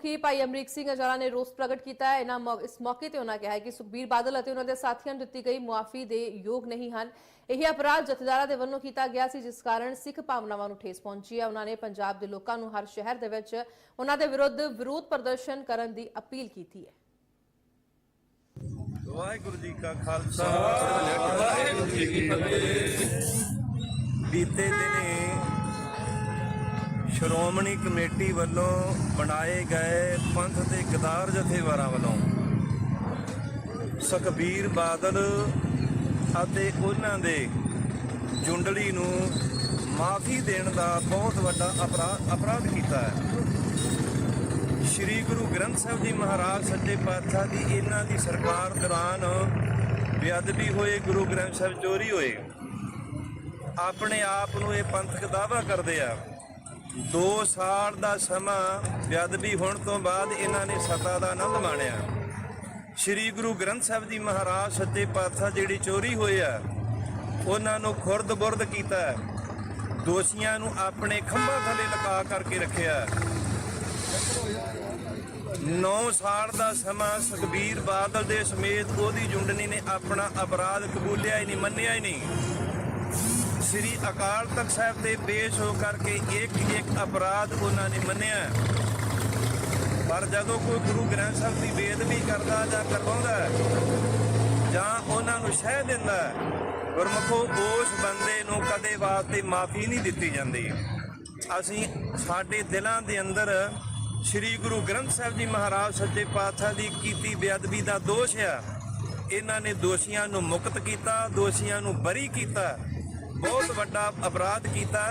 ਮੁਖੀ ਭਾਈ ਅਮਰੀਕ ਸਿੰਘ ਅਜਾਲਾ ਨੇ ਰੋਸ ਪ੍ਰਗਟ ਕੀਤਾ ਹੈ। ਇਹਨਾਂ ਇਸ ਮੌਕੇ ਤੇ ਉਹਨਾਂ ਕਿਹਾ ਹੈ ਕਿ ਸੁਖਬੀਰ ਬਾਦਲ ਅਤੇ ਉਹਨਾਂ ਦੇ ਸਾਥੀਆਂ ਨੂੰ ਦਿੱਤੀ ਗਈ ਮੁਆਫੀ ਦੇ ਯੋਗ ਨਹੀਂ ਹਨ। ਇਹ ਅਪਰਾਧ ਜਥੇਦਾਰਾਂ ਦੇ ਵੱਲੋਂ ਕੀਤਾ ਗਿਆ ਸੀ ਜਿਸ ਕਾਰਨ ਸਿੱਖ ਭਾਵਨਾਵਾਂ ਨੂੰ ਠੇਸ ਪਹੁੰਚੀ ਹੈ। ਉਹਨਾਂ ਨੇ ਪੰਜਾਬ ਦੇ ਲੋਕਾਂ ਨੂੰ ਹਰ ਸ਼ਹਿਰ ਦੇ ਵਿੱਚ ਉਹਨਾਂ ਦੇ ਵਿਰੁੱਧ ਵਿਰੋਧ ਪ੍ਰਦਰਸ਼ਨ ਕਰਨ ਦੀ ਅਪੀਲ ਕੀਤੀ ਹੈ। ਵਾਹਿਗੁਰੂ ਜੀ ਕਾ ਖਾਲਸਾ। ਵਾਹਿਗੁਰੂ ਜੀ ਕੀ ਫਤਿਹ। ਬੀਤੇ ਦਿਨੇ ਸ਼੍ਰੋਮਣੀ ਕਮੇਟੀ ਵੱਲੋਂ ਬਣਾਏ ਗਏ ਪੰਥ ਦੇ ਗਦਾਰ ਜਥੇਵਾਰਾਂ ਵੱਲੋਂ ਸੁਖਬੀਰ ਬਾਦਲ ਅਤੇ ਉਹਨਾਂ ਦੇ ਜੁੰਡਲੀ ਨੂੰ ਮਾਫੀ ਦੇਣ ਦਾ ਬਹੁਤ ਵੱਡਾ ਅਪਰਾਧ ਅਪਰਾਧ ਕੀਤਾ ਹੈ। ਸ਼੍ਰੀ ਗੁਰੂ ਗ੍ਰੰਥ ਸਾਹਿਬ ਜੀ ਮਹਾਰਾਜ ਸੱਚੇ ਪਾਤਸ਼ਾਹ ਦੀ ਇਹਨਾਂ ਦੀ ਸਰਕਾਰ ਦੌਰਾਨ ਬੇਅਦਬੀ ਹੋਏ, ਗੁਰੂ ਗ੍ਰੰਥ ਸਾਹਿਬ ਚੋਰੀ ਹੋਏ। ਆਪਣੇ ਆਪ ਨੂੰ ਇਹ ਪੰਥਕ ਦਾਵਾ ਕਰਦੇ ਆ। 2 ਸਾਲ ਦਾ ਸਮਾਂ ਬੇਅਦਬੀ ਹੋਣ ਤੋਂ ਬਾਅਦ ਇਹਨਾਂ ਨੇ ਸਤਾ ਦਾ ਆਨੰਦ ਮਾਣਿਆ। ਸ਼੍ਰੀ ਗੁਰੂ ਗ੍ਰੰਥ ਸਾਹਿਬ ਜੀ ਮਹਾਰਾਜ ਸੱਚੇ ਪਾਤਸ਼ਾਹ ਜਿਹੜੀ ਚੋਰੀ ਹੋਈ ਆ, ਉਹਨਾਂ ਨੂੰ ਖੁਰਦ-ਬੁਰਦ ਕੀਤਾ ਦੋਸ਼ੀਆਂ ਨੂੰ ਆਪਣੇ ਖੰਭਾਂ ਥੱਲੇ ਲਗਾ ਕਰਕੇ ਰੱਖਿਆ 9 ਸਾਲ ਦਾ ਸਮਾਂ ਸੁਖਬੀਰ ਬਾਦਲ ਦੇ ਸਮੇਤ ਉਹਦੀ ਜੁੰਡਨੀ ਨੇ ਆਪਣਾ ਅਪਰਾਧ ਕਬੂਲਿਆ ਹੀ ਨਹੀਂ, ਮੰਨਿਆ ਹੀ ਨਹੀਂ। ਸ੍ਰੀ ਅਕਾਲ ਤਖਤ ਸਾਹਿਬ ਦੇ ਪੇਸ਼ ਹੋ ਕਰਕੇ ਇੱਕ ਇੱਕ ਅਪਰਾਧ ਉਹਨਾਂ ਨੇ ਮੰਨਿਆ। ਪਰ ਜਦੋਂ ਕੋਈ ਗੁਰੂ ਗ੍ਰੰਥ ਸਾਹਿਬ ਦੀ ਬੇਅਦਬੀ ਕਰਦਾ ਜਾਂ ਕਰਵਾਉਂਦਾ ਜਾਂ ਉਹਨਾਂ ਨੂੰ ਸ਼ਹਿ ਦਿੰਦਾ ਹੈ, ਗੁਰਮਖੋ ਉਸ ਬੰਦੇ ਨੂੰ ਕਦੇ ਵਾਸਤੇ ਮਾਫੀ ਨਹੀਂ ਦਿੱਤੀ ਜਾਂਦੀ। ਅਸੀਂ ਸਾਡੇ ਦਿਲਾਂ ਦੇ ਅੰਦਰ ਸ੍ਰੀ ਗੁਰੂ ਗ੍ਰੰਥ ਸਾਹਿਬ ਜੀ ਮਹਾਰਾਜ ਸੱਚੇ ਪਾਤਸ਼ਾਹ ਦੀ ਕੀਤੀ ਬੇਅਦਬੀ ਦਾ ਦੋਸ਼ ਆ। ਇਹਨਾਂ ਨੇ ਦੋਸ਼ੀਆਂ ਨੂੰ ਮੁਕਤ ਕੀਤਾ ਦੋਸ਼ੀਆਂ ਨੂੰ ਬਰੀ ਕੀਤਾ। ਬਹੁਤ ਵੱਡਾ ਅਪਰਾਧ ਕੀਤਾ।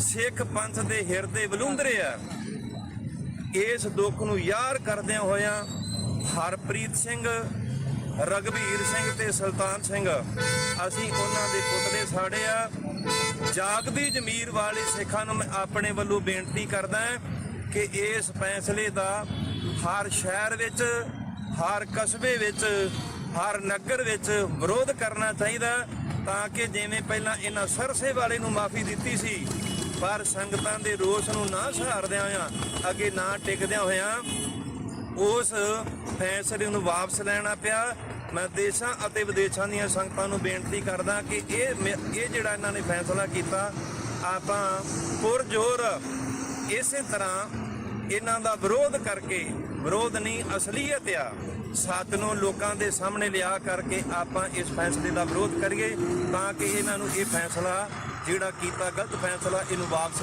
ਸਿੱਖ ਪੰਥ ਦੇ ਹਿਰਦੇ ਬਲੁੰਦਰੇ ਆ। ਇਸ ਦੁੱਖ ਨੂੰ ਯਾਰ ਕਰਦਿਆਂ ਹੋਇਆਂ ਹਰਪ੍ਰੀਤ ਸਿੰਘ ਰਗਵੀਰ ਸਿੰਘ ਤੇ ਸੁਲਤਾਨ ਸਿੰਘ, ਅਸੀਂ ਉਹਨਾਂ ਦੇ ਪੁਤਲੇ ਸਾੜੇ ਆ। ਜਾਗਦੀ ਜ਼ਮੀਰ ਵਾਲੇ ਸਿੱਖਾਂ ਨੂੰ ਮੈਂ ਆਪਣੇ ਵੱਲੋਂ ਬੇਨਤੀ ਕਰਦਾ ਕਿ ਇਸ ਫੈਸਲੇ ਦਾ ਹਰ ਸ਼ਹਿਰ ਵਿੱਚ, ਹਰ ਕਸਬੇ ਵਿੱਚ ਹਰ ਨਗਰ ਵਿੱਚ ਵਿਰੋਧ ਕਰਨਾ ਚਾਹੀਦਾ ਤਾਂ ਕਿ ਜਿਵੇਂ ਪਹਿਲਾਂ ਇਹਨਾਂ ਸਰਸੇ ਵਾਲੇ ਨੂੰ ਮਾਫੀ ਦਿੱਤੀ ਸੀ, ਪਰ ਸੰਗਤਾਂ ਦੇ ਰੋਸ ਨੂੰ ਨਾ ਸਹਾਰਦਿਆਂ ਹੋਇਆਂ, ਅੱਗੇ ਨਾ ਟਿਕਦਿਆਂ ਹੋਇਆਂ ਉਸ ਫੈਸਲੇ ਨੂੰ ਵਾਪਸ ਲੈਣਾ ਪਿਆ। ਮੈਂ ਦੇਸ਼ਾਂ ਅਤੇ ਵਿਦੇਸ਼ਾਂ ਦੀਆਂ ਸੰਗਤਾਂ ਨੂੰ ਬੇਨਤੀ ਕਰਦਾ ਕਿ ਇਹ ਮੇ- ਇਹ ਜਿਹੜਾ ਇਹਨਾਂ ਨੇ ਫੈਸਲਾ ਕੀਤਾ, ਆਪਾਂ ਪੁਰਜੋਰ ਇਸੇ ਤਰ੍ਹਾਂ ਇਹਨਾਂ ਦਾ ਵਿਰੋਧ ਕਰਕੇ ਵਿਰੋਧ ਨਹੀਂ, ਅਸਲੀਅਤ ਆ। ਸੱਚ ਨੂੰ ਲੋਕਾਂ ਦੇ ਸਾਹਮਣੇ ਲਿਆ ਕਰਕੇ ਆਪਾਂ ਇਸ ਫੈਸਲੇ ਦਾ ਵਿਰੋਧ ਕਰੀਏ ਤਾਂ ਕਿ ਇਹਨਾਂ ਨੂੰ ਇਹ ਫੈਸਲਾ ਜਿਹੜਾ ਕੀਤਾ ਗਲਤ ਫੈਸਲਾ, ਇਹਨੂੰ ਵਾਪਸ